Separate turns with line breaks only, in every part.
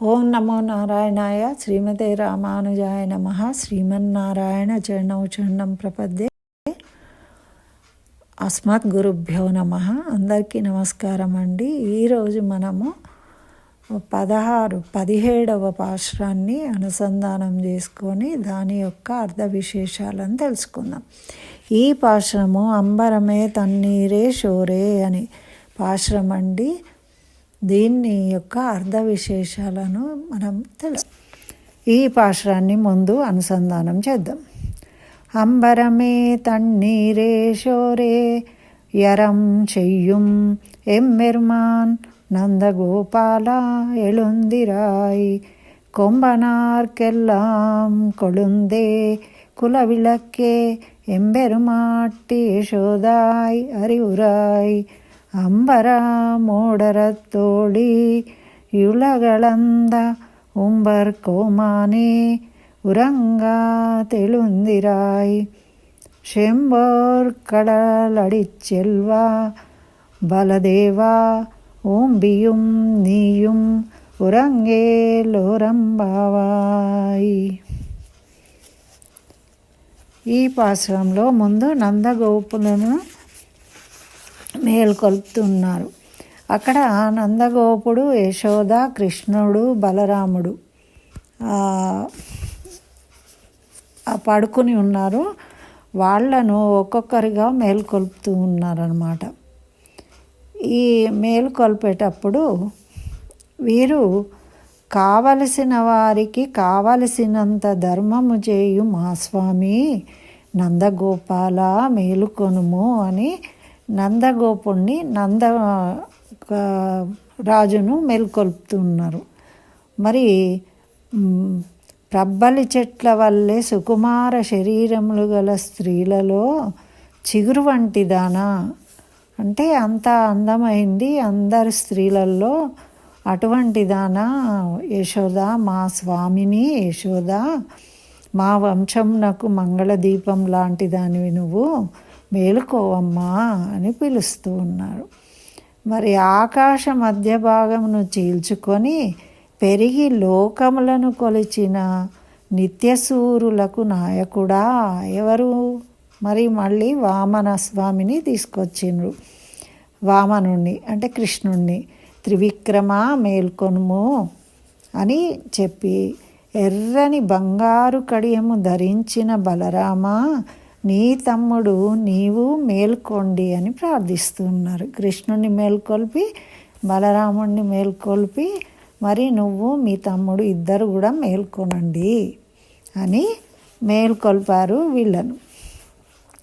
ఓం నమో నారాయణాయ శ్రీమతే రామానుజాయ నమ. శ్రీమన్నారాయణ చరణం చరణం ప్రపద్యే. అస్మత్ గురుభ్యో నమ. అందరికీ నమస్కారం అండి. ఈరోజు మనము పదహారు పదిహేడవ పాశ్రాన్ని అనుసంధానం చేసుకొని దాని యొక్క అర్థ విశేషాలను తెలుసుకుందాం. ఈ పాశ్రము అంబరమే తన్నీరే షోరే అని పాశ్రమండి. అండి దీన్ని యొక్క అర్ధ విశేషాలను మనం తెలుసు ఈ పాశ్రాన్ని ముందు అనుసంధానం చేద్దాం. అంబరమే తన్నీరే షోరే ఎరం చెయ్యుం ఎమ్మెర్మాన్ నందగోపాల ఎలుందిరాయి కొంబనార్కెల్లాం కొడుందే కులవిలక్కే ఎంబెరుమాట్టి యశోదాయ్ హరివురాయ్ ಅಂಬರ ಮೋಡರ ఉంబర్ కోమాని ఉరంగా ಕೋಮಾನೆ ಉರಂಗ ತೆಳುಂದಿರಾಯ್ ಶೆಂಬೋರ್ ಕಡಲಡಿಚ್ಚೆಲ್ವಾ ಬಲದೇವಾ ഓമ്പിയും നീയും ഉറങ്ങേലൊരമ്പാവായി ఈ పాశ్రంలో ముందు నందగోపులను మేల్కొల్పుతున్నారు. అక్కడ నందగోపుడు యశోద కృష్ణుడు బలరాముడు పడుకుని ఉన్నారు. వాళ్ళను ఒక్కొక్కరిగా మేల్కొల్పుతూ ఉన్నారనమాట ఈ మేలుకొల్పేటప్పుడు వీరు కావలసిన వారికి కావలసినంత ధర్మము చేయు మా స్వామి నందగోపాల మేలుకొనుము అని నందగోపుణ్ణి నంద రాజును మేల్కొల్పుతున్నారు. మరి ప్రబ్బలి చెట్ల వల్లే సుకుమార శరీరములు గల స్త్రీలలో చిగురు వంటిదానా? అంటే అంత అందమైంది అందరి స్త్రీలలో అటువంటి దాన యశోద మా స్వామిని యశోద మా వంశంనకు మంగళదీపం లాంటి దానివి నువ్వు. మేలుకోవమ్మా అని పిలుస్తూ ఉన్నారు. మరి ఆకాశ మధ్య భాగమును చీల్చుకొని పెరిగి లోకములను కొలిచిన నిత్యసూరులకు నాయకుడా ఎవరు? మరి మళ్ళీ వామన స్వామిని తీసుకొచ్చిండ్రు. వామనుణ్ణి అంటే కృష్ణుణ్ణి త్రివిక్రమ మేల్కొనుము అని చెప్పి ఎర్రని బంగారు కడియము ధరించిన బలరామ నీ తమ్ముడు నీవు మేల్కోండి అని ప్రార్థిస్తున్నారు. కృష్ణుని మేల్కొల్పి బలరాముడిని మేల్కొల్పి మరి నువ్వు మీ తమ్ముడు ఇద్దరు కూడా మేల్కొనండి అని మేల్కొల్పారు వీళ్ళను.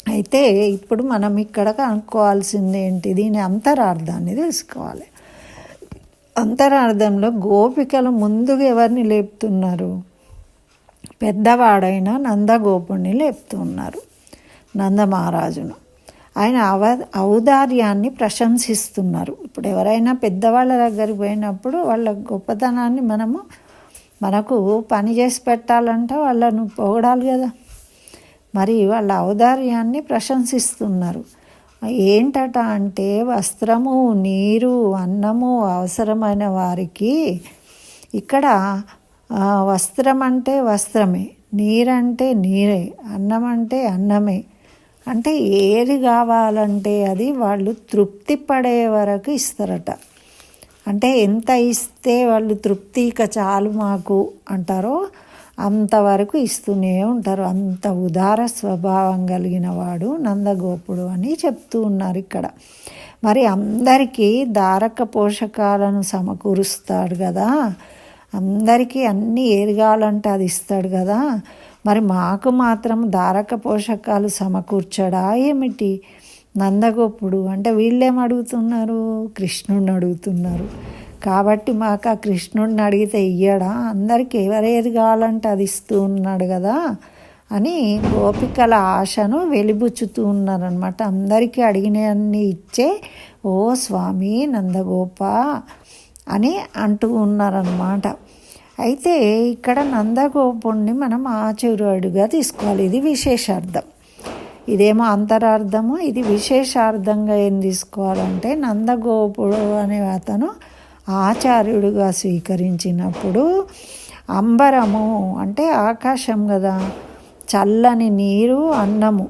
అయితే ఇప్పుడు మనం ఇక్కడ కనుక్కోవాల్సింది ఏంటి? దీని అంతరార్థాన్ని తెలుసుకోవాలి. అంతరార్థంలో గోపికలు ముందుగా ఎవరిని లేపుతున్నారు? పెద్దవాడైన నందగోపుణ్ణి లేపుతున్నారు. నందమహారాజును. ఆయన అవ ఔదార్యాన్ని ప్రశంసిస్తున్నారు. ఇప్పుడు ఎవరైనా పెద్దవాళ్ళ దగ్గరికి పోయినప్పుడు వాళ్ళ గొప్పతనాన్ని మనము మనకు పని చేసి పెట్టాలంటే వాళ్ళను పొగడాలి కదా. మరి వాళ్ళ ఔదార్యాన్ని ప్రశంసిస్తున్నారు. ఏంటట అంటే వస్త్రము నీరు అన్నము అవసరమైన వారికి ఇక్కడ వస్త్రం అంటే వస్త్రమే నీరంటే నీరే అన్నం అంటే అన్నమే అంటే ఏది కావాలంటే అది వాళ్ళు తృప్తి పడే వరకు ఇస్తారట. అంటే ఎంత ఇస్తే వాళ్ళు తృప్తిక చాలు మాకు అంటారో అంతవరకు ఇస్తూనే ఉంటారు. అంత ఉదార స్వభావం కలిగిన వాడు నందగోపుడు అని చెప్తూ ఉన్నారు ఇక్కడ. మరి అందరికీ దారక పోషకాలను సమకూరుస్తాడు కదా. అందరికీ అన్నీ ఏరగాలంటే అది ఇస్తాడు కదా. మరి మాకు మాత్రం ధారక పోషకాలు సమకూర్చడా ఏమిటి? నందగోపుడు అంటే వీళ్ళేం అడుగుతున్నారు? కృష్ణుడిని అడుగుతున్నారు. కాబట్టి మాకు ఆ కృష్ణుడిని అడిగితే ఇయ్యడా? అందరికి ఎవరేది కావాలంటే అది ఇస్తూ ఉన్నాడు కదా అని గోపికల ఆశను వెలిబుచ్చుతూ ఉన్నారనమాట అందరికీ అడిగినవన్నీ ఇచ్చే ఓ స్వామి నందగోప అని అంటూ ఉన్నారనమాట అయితే ఇక్కడ నందగోపుణ్ణి మనం ఆచరుడుగా తీసుకోవాలి. ఇది విశేషార్థం. ఇదేమో అంతరార్థము. ఇది విశేషార్థంగా ఏం తీసుకోవాలంటే నందగోపుడు అనే అతను ఆచార్యుడిగా స్వీకరించినప్పుడు అంబరము అంటే ఆకాశం కదా చల్లని నీరు అన్నము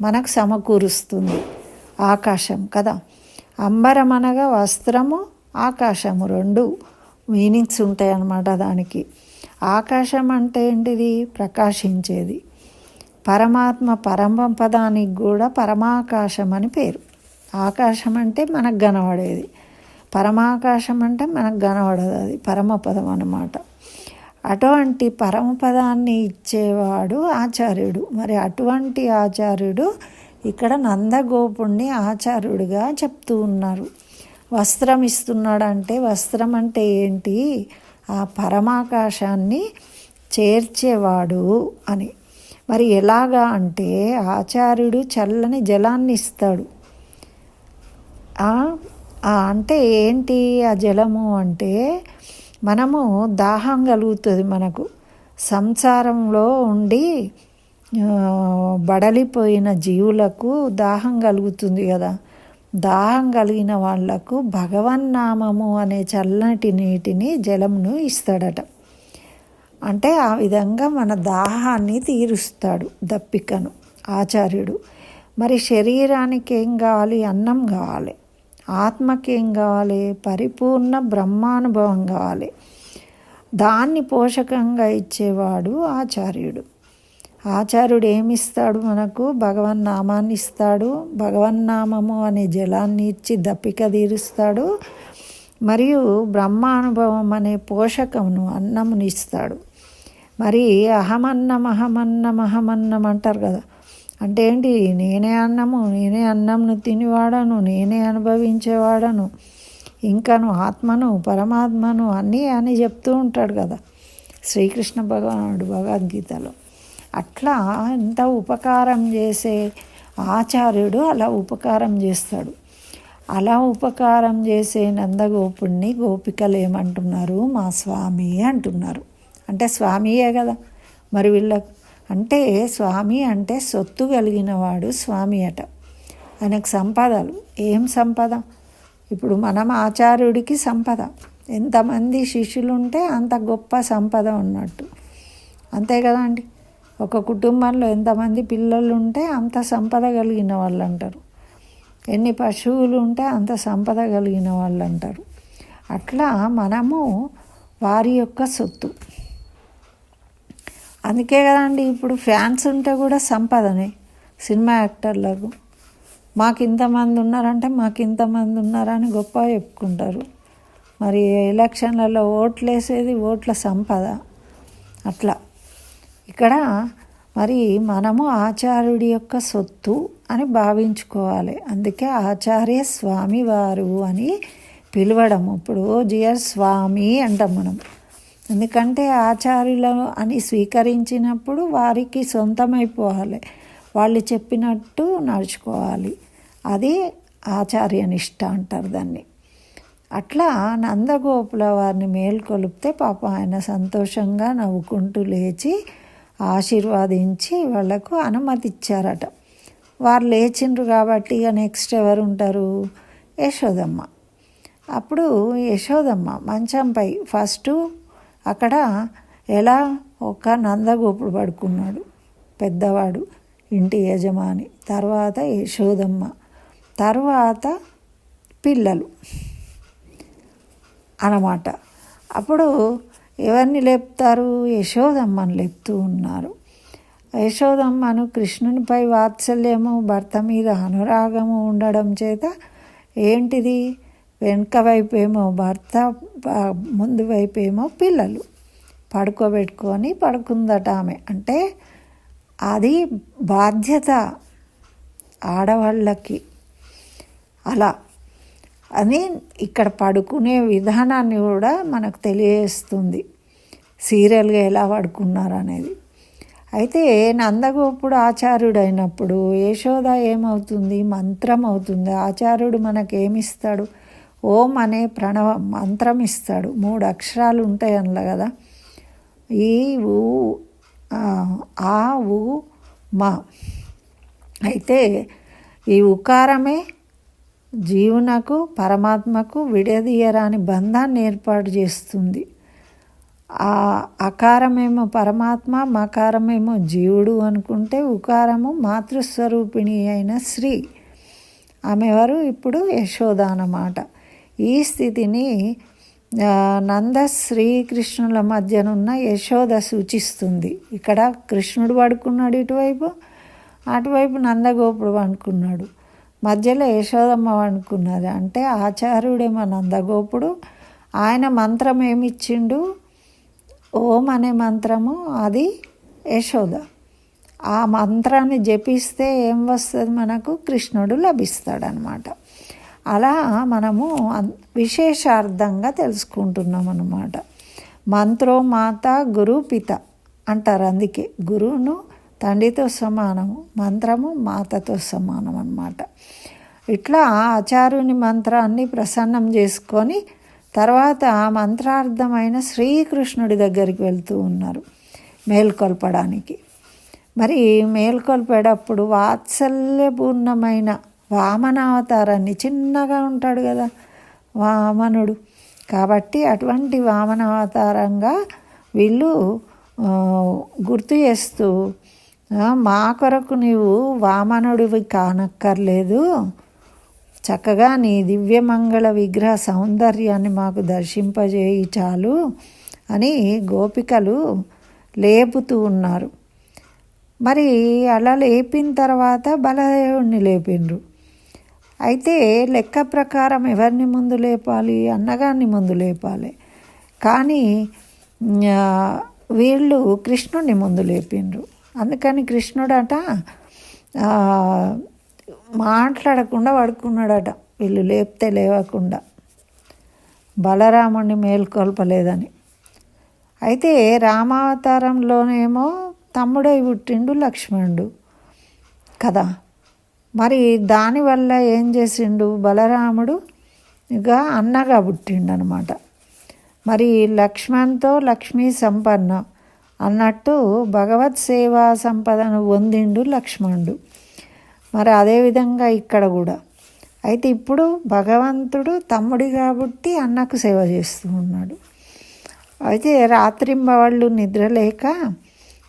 మనకు సమకూరుస్తుంది. ఆకాశం కదా. అంబరం అనగా వస్త్రము ఆకాశము రెండు. మీనింగ్స్ ఉంటాయి అన్నమాట దానికి. ఆకాశం అంటే ఏంటిది? ప్రకాశించేది. పరమాత్మ పరమ పదానికి కూడా పరమాకాశం అని పేరు. ఆకాశం అంటే మనకు కనబడేది. పరమాకాశం అంటే మనకు కనబడదు అది పరమపదం అన్నమాట. అటువంటి పరమపదాన్ని ఇచ్చేవాడు ఆచార్యుడు. మరి అటువంటి ఆచార్యుడు ఇక్కడ నందగోపుణ్ణి ఆచార్యుడిగా చెప్తూ ఉన్నారు. వస్త్రం ఇస్తున్నాడు అంటే వస్త్రం అంటే ఏంటి? ఆ పరమాకాశాన్ని చేర్చేవాడు అని. మరి ఎలాగా అంటే ఆచార్యుడు చల్లని జలాన్ని ఇస్తాడు. అంటే ఏంటి ఆ జలము అంటే మనము దాహం కలుగుతుంది మనకు. సంసారంలో ఉండి బడలిపోయిన జీవులకు దాహం కలుగుతుంది కదా. దాహం కలిగిన వాళ్ళకు భగవన్నామము అనే చల్లటి నీటిని జలమును ఇస్తాడట. అంటే ఆ విధంగా మన దాహాన్ని తీరుస్తాడు దప్పికను ఆచార్యుడు. మరి శరీరానికి ఏం కావాలి? అన్నం కావాలి. ఆత్మకి ఏం కావాలి? పరిపూర్ణ బ్రహ్మానుభవం కావాలి. దాన్ని పోషకంగా ఇచ్చేవాడు ఆచార్యుడు. ఆచార్యుడు ఏమిస్తాడు మనకు భగవన్నామాన్ని ఇస్తాడు భగవన్నామము అనే జలాన్ని ఇచ్చి దప్పిక తీరుస్తాడు. మరియు బ్రహ్మానుభవం అనే పోషకమును అన్నమును ఇస్తాడు. మరి అహమన్నం అహమన్నం అహమన్నం అంటారు కదా. అంటే ఏంటి? నేనే అన్నము నేనే అన్నంను తినివాడను నేనే అనుభవించేవాడను. ఇంకను ఆత్మను పరమాత్మను అన్నీ అని చెప్తూ ఉంటాడు కదా. శ్రీకృష్ణ భగవానుడు భగవద్గీతలో. అట్లా ఎంత ఉపకారం చేసే ఆచార్యుడు అలా ఉపకారం చేస్తాడు. అలా ఉపకారం చేసే నందగోపుణ్ణి గోపికలు ఏమంటున్నారు? మా స్వామి అంటున్నారు. అంటే స్వామియే కదా మరి వీళ్ళకు. అంటే స్వామి అంటే సొత్తు కలిగినవాడు స్వామి అట. ఆయనకు సంపదలు. ఏం సంపద? ఇప్పుడు మనం ఆచార్యుడికి సంపద. ఎంతమంది శిష్యులు ఉంటే అంత గొప్ప సంపద ఉన్నట్టు. అంతే కదా అండి? ఒక కుటుంబంలో ఎంతమంది పిల్లలు ఉంటే అంత సంపద కలిగిన వాళ్ళు అంటారు ఎన్ని పశువులు ఉంటే అంత సంపద కలిగిన వాళ్ళు అంటారు అట్లా మనము వారి యొక్క సొత్తు. అందుకే కదండి ఇప్పుడు ఫ్యాన్స్ ఉంటే కూడా సంపదనే సినిమా యాక్టర్లకు. మాకు ఇంతమంది ఉన్నారంటే మాకు ఇంతమంది ఉన్నారని గొప్ప చెప్పుకుంటారు. మరి ఎలక్షన్లలో ఓట్లు వేసేది ఓట్ల సంపద. అట్లా. ఇక్కడ మరి మనము ఆచార్యుడి యొక్క సొత్తు అని భావించుకోవాలి. అందుకే ఆచార్య స్వామివారు అని పిలవడం ఇప్పుడు జియర్ స్వామి అంటాం మనం. ఎందుకంటే ఆచార్యులను అని స్వీకరించినప్పుడు వారికి సొంతమైపోవాలి. వాళ్ళు చెప్పినట్టు నడుచుకోవాలి. అది ఆచార్యనిష్ట అంటారు దాన్ని. అట్లా నందగోపుల వారిని మేల్కొలిపితే పాప ఆయన సంతోషంగా నవ్వుకుంటూ లేచి ఆశీర్వాదించి వాళ్ళకు అనుమతి ఇచ్చారట వారు లేచిండ్రు కాబట్టి ఇక నెక్స్ట్ ఎవరు ఉంటారు? యశోదమ్మ. అప్పుడు యశోదమ్మ మంచంపై ఫస్ట్ అక్కడ ఎలా ఒక నందగోపుడు పడుకున్నాడు. పెద్దవాడు ఇంటి యజమాని తర్వాత యశోదమ్మ తర్వాత పిల్లలు అన్నమాట. అప్పుడు ఎవరిని లేపుతారు? యశోదమ్మని లేపుతూ ఉన్నారు. యశోదమ్మను కృష్ణునిపై వాత్సల్యము భర్త మీద అనురాగము ఉండడం చేత ఏంటిది? వెనుక వైపేమో భర్త ముందు వైపేమో పిల్లలు. పడుకోబెట్టుకొని పడుకుందట ఆమె. అంటే అది బాధ్యత ఆడవాళ్ళకి. అలా అని ఇక్కడ పడుకునే విధానాన్ని కూడా మనకు తెలియజేస్తుంది. సీరియల్గా ఎలా పడుకున్నారు అనేది అయితే నందగోపుడు ఆచార్యుడైనప్పుడు అయినప్పుడు యశోద ఏమవుతుంది? మంత్రం అవుతుంది. ఆచార్యుడు మనకేమిస్తాడు? ఓం అనే ప్రణవ మంత్రం ఇస్తాడు. మూడు అక్షరాలు ఉంటాయి అందులో కదా. ఈ ఊ ఆ ఊ మా. అయితే ఈ ఉకారమే జీవునకు పరమాత్మకు విడదీయరాని బంధాన్ని ఏర్పాటు చేస్తుంది. ఆ అకారమేమో పరమాత్మ మకారమేమో జీవుడు అనుకుంటే ఉకారము మాతృస్వరూపిణి అయిన శ్రీ. ఆమె ఎవరు? ఇప్పుడు యశోద అన్నమాట. ఈ స్థితిని నంద శ్రీకృష్ణుల మధ్యనున్న యశోద సూచిస్తుంది. ఇక్కడ కృష్ణుడు పడుకున్నాడు ఇటువైపు అటువైపు నందగోపుడు పడుకున్నాడు. మధ్యలో యశోదమ్మ అనుకున్నది అంటే ఆచార్యుడేమో నందగోపుడు ఆయన మంత్రం ఏమిచ్చిండు? ఓం అనే మంత్రము అది యశోద. ఆ మంత్రాన్ని జపిస్తే ఏం వస్తుంది మనకు? కృష్ణుడు లభిస్తాడనమాట. అలా మనము విశేషార్థంగా తెలుసుకుంటున్నాం అన్నమాట. మంత్రో మాత గురు పిత అంటారు అందుకే. గురువును తండ్రితో సమానము మంత్రము మాతతో సమానం అన్నమాట ఇట్లా ఆచారుని మంత్రాన్ని ప్రసన్నం చేసుకొని తర్వాత మంత్రార్థమైన శ్రీకృష్ణుడి దగ్గరికి వెళ్తూ ఉన్నారు మేల్కొల్పడానికి. మరి మేల్కొల్పేటప్పుడు వాత్సల్యపూర్ణమైన వామనావతారాన్ని చిన్నగా ఉంటాడు కదా వామనుడు. కాబట్టి అటువంటి వామనావతారంగా వీళ్ళు గుర్తు చేస్తూ మా కొరకు నీవు వామనుడివి కానక్కర్లేదు. చక్కగా నీ దివ్యమంగళ విగ్రహ సౌందర్యాన్ని మాకు దర్శింపజేయి చాలు అని గోపికలు లేపుతూ ఉన్నారు. మరి అలా లేపిన తర్వాత బలదేవుణ్ణి లేపిండ్రు. అయితే లెక్క ప్రకారం ఎవరిని ముందు లేపాలి? అన్నగారిని ముందు లేపాలి. కానీ వీళ్ళు కృష్ణుణ్ణి ముందు లేపిండ్రు. అందుకని కృష్ణుడట మాట్లాడకుండా పడుకున్నాడట. వీళ్ళు లేపితే లేవకుండా. బలరాముడిని మేల్కొల్పలేదని. అయితే రామావతారంలోనేమో తమ్ముడై పుట్టిండు లక్ష్మణుడు కదా. మరి దానివల్ల ఏం చేసిండు బలరాముడు? ఇక అన్నగా పుట్టిండు అనమాట మరి లక్ష్మణ్తో లక్ష్మీ సంపన్న. అన్నట్టు భగవత్ సేవా సంపదను పొందిండు లక్ష్మణుడు. మరి అదేవిధంగా ఇక్కడ కూడా. అయితే ఇప్పుడు భగవంతుడు తమ్ముడి కాబట్టి అన్నకు సేవ చేస్తూ ఉన్నాడు. అయితే రాత్రింబవళ్ళు నిద్రలేక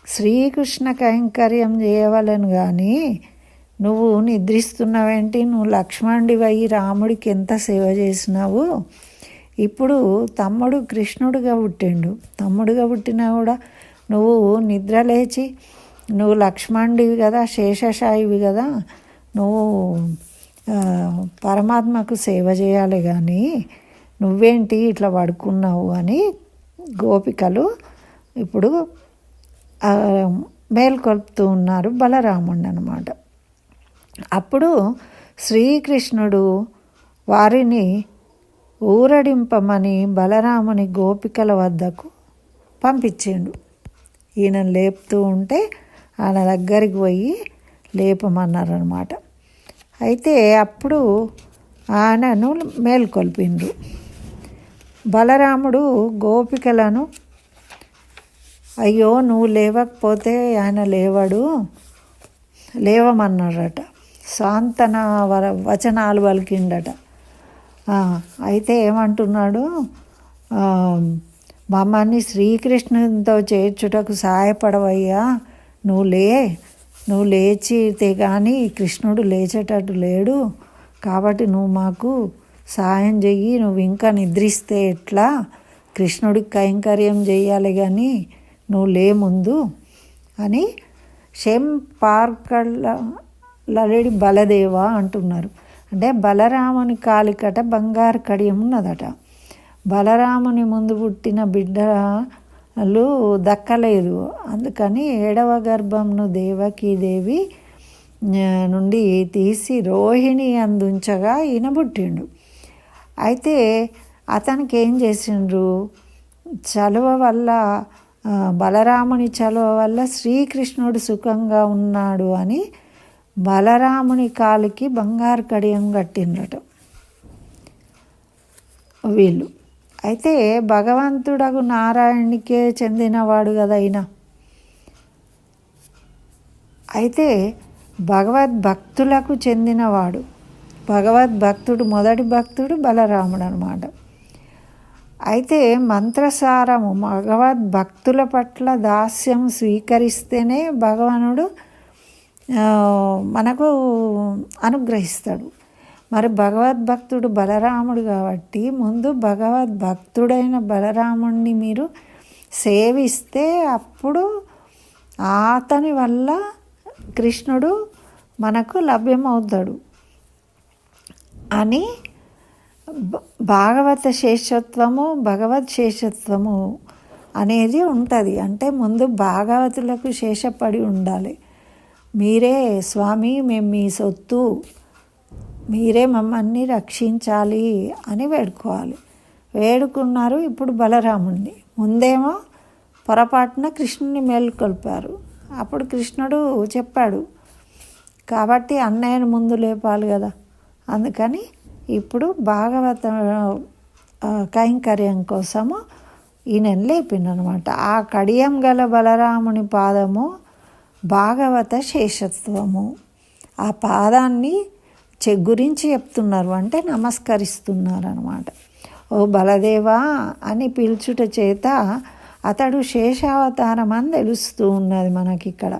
శ్రీకృష్ణ కైంకర్యం చేయవలను కానీ నువ్వు నిద్రిస్తున్నావేంటి? నువ్వు లక్ష్మణుడివై రాముడికి ఎంత సేవ చేసినావు? ఇప్పుడు తమ్ముడు కృష్ణుడిగా పుట్టిండు. తమ్ముడుగా పుట్టినా కూడా నువ్వు నిద్ర లేచి నువ్వు లక్ష్మణుడివి కదా శేషశాయివి కదా నువ్వు పరమాత్మకు సేవ చేయాలి కానీ నువ్వేంటి ఇట్లా పడుకున్నావు అని గోపికలు ఇప్పుడు మేల్కొల్పుతూ ఉన్నారు బలరాముడు అనమాట అప్పుడు శ్రీకృష్ణుడు వారిని ఊరడింపమని బలరాముని గోపికల వద్దకు పంపించిండు. ఈయన లేపుతూ ఉంటే ఆయన దగ్గరికి పోయి లేపమన్నారనమాట అయితే అప్పుడు ఆయనను మేల్కొల్పిండ్రు బలరాముడు గోపికలను అయ్యో నువ్వు లేవకపోతే ఆయన లేవడు లేవమన్నాడట సాంతన వర వచనాలు పలికిండట. అయితే ఏమంటున్నాడు? మమ్మల్ని శ్రీకృష్ణునితో చేర్చుటకు సహాయపడవయ్యా. నువ్వు లే నువ్వు లేచితే కానీ కృష్ణుడు లేచేటట్టు లేడు. కాబట్టి నువ్వు మాకు సాయం చెయ్యి. నువ్వు ఇంకా నిద్రిస్తే ఎట్లా? కృష్ణుడికి కైంకర్యం చేయాలి కానీ నువ్వు లే ముందు అని షెం పార్కళ్ళ లలేడి బలదేవ అంటున్నారు. అంటే బలరాముని కాలికట బంగారు కడియం ఉన్నదట. బలరాముని ముందు పుట్టిన బిడ్డలు దక్కలేదు. అందుకని ఏడవ గర్భంను దేవకీదేవి నుండి తీసి రోహిణి అందించగా ఈయన పుట్టిండు. అయితే అతనికి ఏం చేసిండ్రు? చలువ వల్ల బలరాముని చలువ వల్ల శ్రీకృష్ణుడు సుఖంగా ఉన్నాడు అని బలరాముని కాలికి బంగారు కడియం కట్టిండ్రట వీళ్ళు. అయితే భగవంతుడకు నారాయణునికే చెందినవాడు కదా అయినా అయితే భగవద్భక్తులకు చెందినవాడు. భగవద్భక్తుడు మొదటి భక్తుడు బలరాముడు అనమాట అయితే మంత్రసారము భగవద్భక్తుల పట్ల దాస్యం స్వీకరిస్తేనే భగవానుడు మనకు అనుగ్రహిస్తాడు. మరి భగవద్భక్తుడు బలరాముడు కాబట్టి ముందు భగవద్భక్తుడైన బలరాముడిని మీరు సేవిస్తే అప్పుడు అతని వల్ల కృష్ణుడు మనకు లభ్యమవుతాడు అని భాగవత శేషత్వము భగవత్ శేషత్వము అనేది ఉంటుంది. అంటే ముందు భాగవతులకు శేషపడి ఉండాలి. మీరే స్వామి మేము మీ సొత్తు మీరే మమ్మల్ని రక్షించాలి అని వేడుకోవాలి. వేడుకున్నారు ఇప్పుడు బలరాముడిని ముందేమో పొరపాటున కృష్ణుని మేలుకొల్పారు అప్పుడు కృష్ణుడు చెప్పాడు కాబట్టి అన్నయ్యను ముందు లేపాలి కదా. అందుకని ఇప్పుడు భాగవత కైంకర్యం కోసము ఈయన లేపిండనమాట. ఆ కడియం గల బలరాముని పాదము భాగవత శేషత్వము. ఆ పాదాన్ని గురించి చెప్తున్నారు. అంటే నమస్కరిస్తున్నారు అనమాట ఓ బలదేవా అని పిలుచుట చేత అతడు శేషావతారం అని తెలుస్తూ ఉన్నది మనకి ఇక్కడ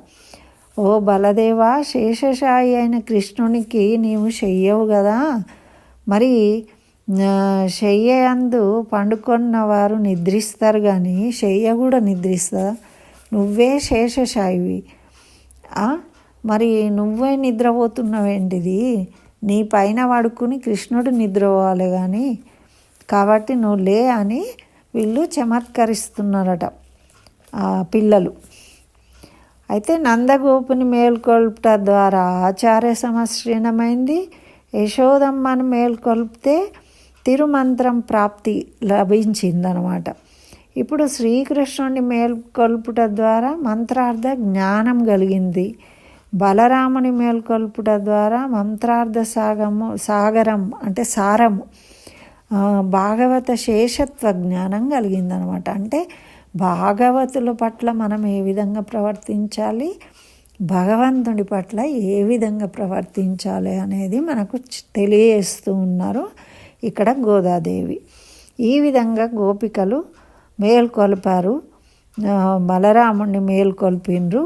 ఓ బలదేవా శేషశాయి అయిన కృష్ణునికి నీవు చెయ్యవు కదా మరి శయ్యందు పండుకొన్న వారు నిద్రిస్తారు కానీ శయ్య కూడా నిద్రిస్తా? నువ్వే శేషశాయివి. మరి నువ్వే నిద్రపోతున్నావేంటిది? నీ పైన పడుకుని కృష్ణుడు నిద్రపోవాలి కానీ కాబట్టి నువ్వు లే అని వీళ్ళు చమత్కరిస్తున్నారట పిల్లలు. అయితే నందగోపుని మేల్కొల్పుట ద్వారా ఆచార్య సమశ్రీనమైంది యశోదమ్మను మేల్కొల్పితే తిరుమంత్రం ప్రాప్తి లభించిందనమాట. ఇప్పుడు శ్రీకృష్ణుని మేల్కొల్పుట ద్వారా మంత్రార్థ జ్ఞానం కలిగింది. బలరాముని మేల్కొల్పుట ద్వారా మంత్రార్థ సాగము సాగరం అంటే సారము భాగవత శేషత్వ జ్ఞానం కలిగిందనమాట. అంటే భాగవతుల పట్ల మనం ఏ విధంగా ప్రవర్తించాలి భగవంతుడి పట్ల ఏ విధంగా ప్రవర్తించాలి అనేది మనకు తెలియజేస్తూ ఉన్నారు ఇక్కడ గోదాదేవి. ఈ విధంగా గోపికలు మేల్కొల్పారు బలరాముడిని మేల్కొల్పిండ్రు.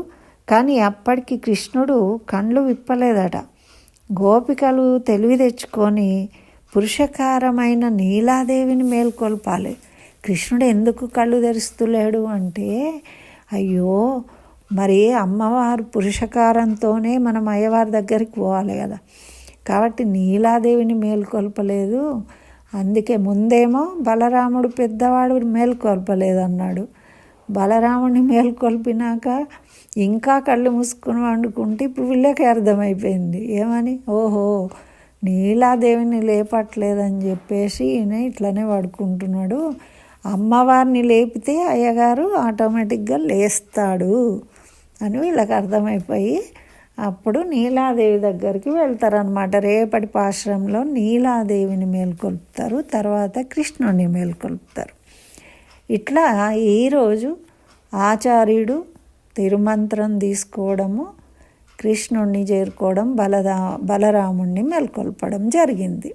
కానీ అప్పటికి కృష్ణుడు కండ్లు విప్పలేదట. గోపికలు తెలివి తెచ్చుకొని పురుషకారమైన నీలాదేవిని మేల్కొల్పాలి. కృష్ణుడు ఎందుకు కళ్ళు తెరుస్తులేడు అంటే అయ్యో మరి అమ్మవారు పురుషకారంతోనే మనం అయ్యవారి దగ్గరికి పోవాలి కదా. కాబట్టి నీలాదేవిని మేల్కొల్పలేదు. అందుకే ముందేమో బలరాముడు పెద్దవాడు మేల్కొల్పలేదు అన్నాడు బలరాముడిని మేల్కొల్పినాక ఇంకా కళ్ళు మూసుకుని వండుకుంటే ఇప్పుడు వీళ్ళకి అర్థమైపోయింది. ఏమని? ఓహో నీలాదేవిని లేపట్లేదని చెప్పేసి ఈయన ఇట్లనే పడుకుంటున్నాడు. అమ్మవారిని లేపితే అయ్యగారు ఆటోమేటిక్గా లేస్తాడు అని వీళ్ళకి అర్థమైపోయి అప్పుడు నీలాదేవి దగ్గరికి వెళ్తారనమాట రేపటి పాశ్రంలో నీలాదేవిని మేల్కొల్పుతారు తర్వాత కృష్ణుడిని మేల్కొల్పుతారు. ఇట్లా ఈరోజు ఆచార్యుడు తిరుమంత్రం తీసుకోవడము కృష్ణుణ్ణి చేరుకోవడం బలరా బలరాముణ్ణి మెల్కొల్పడం జరిగింది.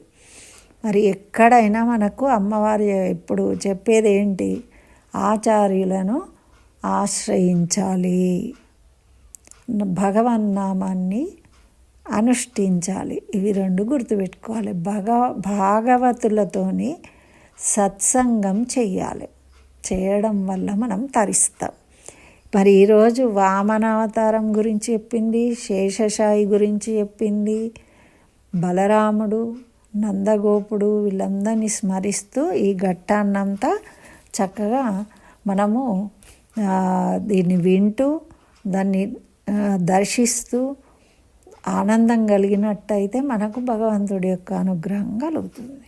మరి ఎక్కడైనా మనకు అమ్మవారి ఇప్పుడు చెప్పేది ఏంటి ఆచార్యులను ఆశ్రయించాలి. భగవన్నామాన్ని అనుష్ఠించాలి. ఇవి రెండు గుర్తుపెట్టుకోవాలి. భగ భాగవతులతోని సత్సంగం చేయాలి చేయడం వల్ల మనం తరిస్తాం. మరి ఈరోజు వామనావతారం గురించి చెప్పింది శేషశాయి గురించి చెప్పింది బలరాముడు నందగోపుడు వీళ్ళందరినీ స్మరిస్తూ ఈ ఘట్టాన్నంతా చక్కగా మనము దీన్ని వింటూ దాన్ని దర్శిస్తూ ఆనందం కలిగినట్టయితే మనకు భగవంతుడి యొక్క అనుగ్రహం కలుగుతుంది.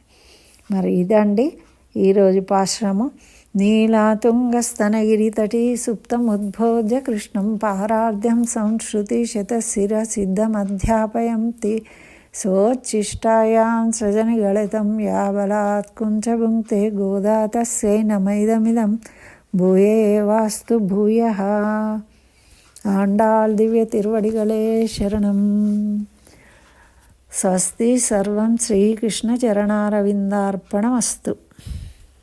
మరి ఇదండి ఈరోజు పాశ్రమం. నీలాతుంగస్తనగిరితటి సుప్తముద్భోజ్య కృష్ణం పారార్ధ్యం సంశ్రుతి శతశిర సిద్ధమధ్యాపయంతి సోచ్చిష్టాయాం సృజనిగళితం యా బలాత్ కుంచభుంక్తే గోదా తస్యై నమైదమిదం భూయే వాస్తు భూయ. ఆండాల్ దివ్య తిరువడిగలే శరణం. స్వస్తి సర్వం శ్రీకృష్ణ చరణారవిందార్పణమస్తు